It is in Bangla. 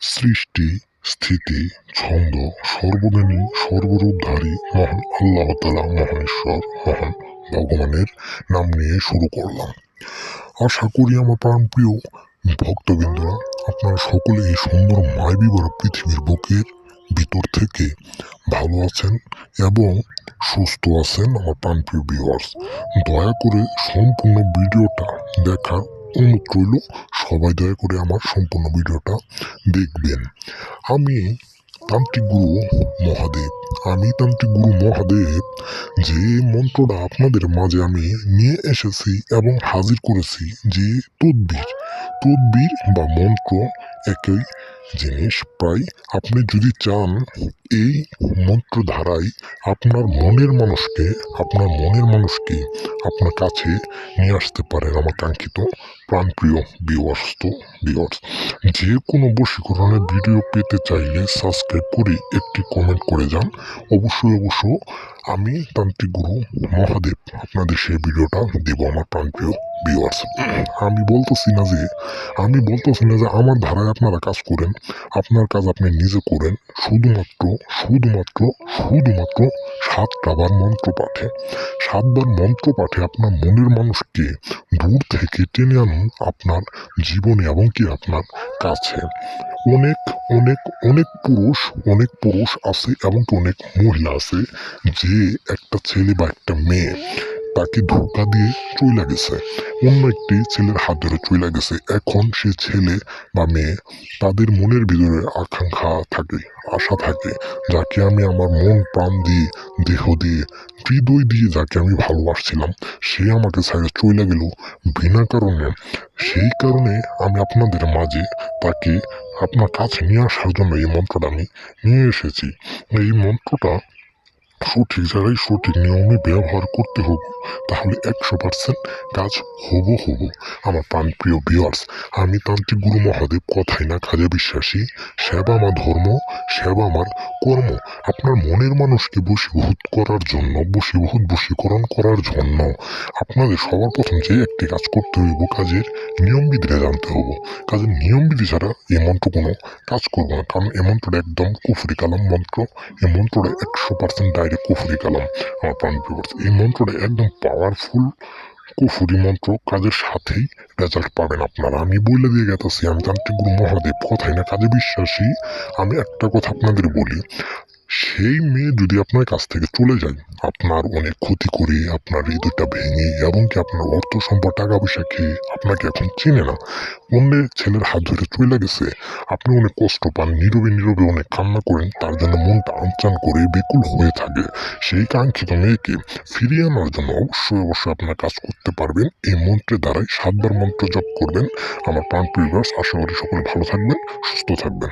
সৃষ্টি, স্থিতি, ছন্দ, সর্বজ্ঞানী, সর্বরূপধারী, মহান আল্লাহ তালা মহান ঈশ্বর, মহান ভগবানের নাম নিয়ে শুরু করলাম। আশা করি আমার প্রাণপ্রিয় ভক্তবৃন্দরা, আপনারা সকলে এই সুন্দর মায়াবী পৃথিবীর বুকের ভিতর থেকে ভালো আছেন এবং সুস্থ আছেন আমার প্রাণপ্রিয় ভিউয়ার্স দয়া করে সম্পূর্ণ ভিডিওটা দেখার অনুরোধ রইল। সবাই দয়া করে আমার সম্পূর্ণ ভিডিওটা দেখবেন। আমি তান্ত্রিক গুরু মহাদেব। আমি তান্ত্রিক গুরু মহাদেব, যে মন্ত্রটা আপনাদের মাঝে আমি নিয়ে এসেছি এবং হাজির করেছি, যে তদ্বির। তদ্বির বা মন্ত্র একই জিনিস প্রায় আপনি যদি চান, এই মন্ত্র ধারায় আপনার মনের মানুষকে, আপনার মনের মানুষকে আপনার কাছে নিয়ে আসতে পারেন আমার কাঙ্ক্ষিত প্রাণপ্রিয় বিওয়ার্স তো বিওয়ার্স যে কোনো বশীকরণের ভিডিও পেতে চাইলে সাবস্ক্রাইব করে একটি কমেন্ট করে যান। অবশ্যই অবশ্য আমি তান্ত্রিক গুরু মহাদেব আপনাদের সেই ভিডিওটা দেব আমার প্রাণপ্রিয়। ভিউয়ার্স আমি বলতেছি না যে, আমি বলতেছি না যে আমার ধারায় আপনারা কাজ করেন, আপনার কাজ আপনি নিজে করেন, শুধুমাত্র শুধুমাত্র শুধুমাত্র সাতটা বার মন্ত্র পাঠে সাতবার মন্ত্র পাঠে আপনার মনের মানুষকে দূর থেকে টেনে আনুন আপনার জীবনে এবং কি আপনার কাছে। অনেক অনেক অনেক পুরুষ অনেক পুরুষ আছে এবং অনেক মহিলা আছে যে একটা ছেলে বা একটা মেয়ে তাকে ধোকা দিয়ে চলে গেছে। অন্য একটি ছেলের হাত ধরে চলে গেছে। এখন সে ছেলে বা মেয়ে তাদের মনের ভিতরে আকাঙ্ক্ষা থাকে, আশা থাকে, যাকে আমি আমার মন, প্রাণ দিয়ে, দেহ দিয়ে, হৃদয় দিয়ে যাকে আমি ভালোবাসছিলাম, সে আমাকে ছাড়ে চলে গেল বিনা কারণে। সেই কারণে আমি আপনাদের মাঝে তাকে আপনার কাছে নিয়ে আসার জন্য এই মন্ত্রটা আমি নিয়ে এসেছি। এই মন্ত্রটা সঠিক জায়গায় সঠিক নিয়মে ব্যবহার করতে হবে। তাহলে একশো পার্সেন্ট কাজ হব হব। আমার প্রাণপ্রিয় ভিওয়ার্স আমি তান্ত্রিক গুরু মহাদেব, কথাই না কাজে বিশ্বাসী। সেবা আমার ধর্ম, সেবা আমার কর্ম। আপনার মনের মানুষকে বশীভূত করার জন্য, বশীভূত বশীকরণ করার জন্য আপনাদের সবার প্রথম যে একটি কাজ করতে হইব, কাজের নিয়মবিধিটা জানতে হব। কাজের নিয়মবিধি ছাড়া এই মন্ত্র কোনো কাজ করব না। কারণ এই মন্ত্রটা একদম কুফরি কালাম মন্ত্র। এই মন্ত্রটা একশো পার্সেন্ট ডাইরেক্ট কুফরি কালাম আমার প্রাণ ভিউয়ার্স এই মন্ত্রটা একদম পাওয়ারফুল কুফুরি মন্ত্র, কাজের সাথেই রেজাল্ট পাবেন আপনারা। আমি বলে দিয়ে গেতেছি, আমি তান্ত্রিক গুরু মহাদেব কথাই না, কাজে বিশ্বাসী। আমি একটা কথা আপনাদের বলি সেই মেয়ে যদি আপনার কাছ থেকে চলে যায়, আপনার অনেক ক্ষতি করে, আপনার হৃদয়টা ভেঙে এবং কি আপনার অর্থ সম্পদ, টাকা পয়সা খেয়ে আপনাকে এখন চিনে না, অন্যের ছেলের হাত ধরে চলে গেছে, আপনি অনেক কষ্ট পান, নীরবে নীরবে অনেক কান্না করেন, তার জন্য মনটা আনচান করে বেকুল হয়ে থাকে। সেই কাঙ্ক্ষিত মেয়েকে ফিরিয়ে আনার জন্য অবশ্যই অবশ্যই আপনার কাজ করতে পারবেন। এই মন্ত্রের দ্বারাই সাতবার মন্ত্র জপ করবেন। আমার প্রাণ প্রিয় আশা করি সকলে ভালো থাকবেন, সুস্থ থাকবেন।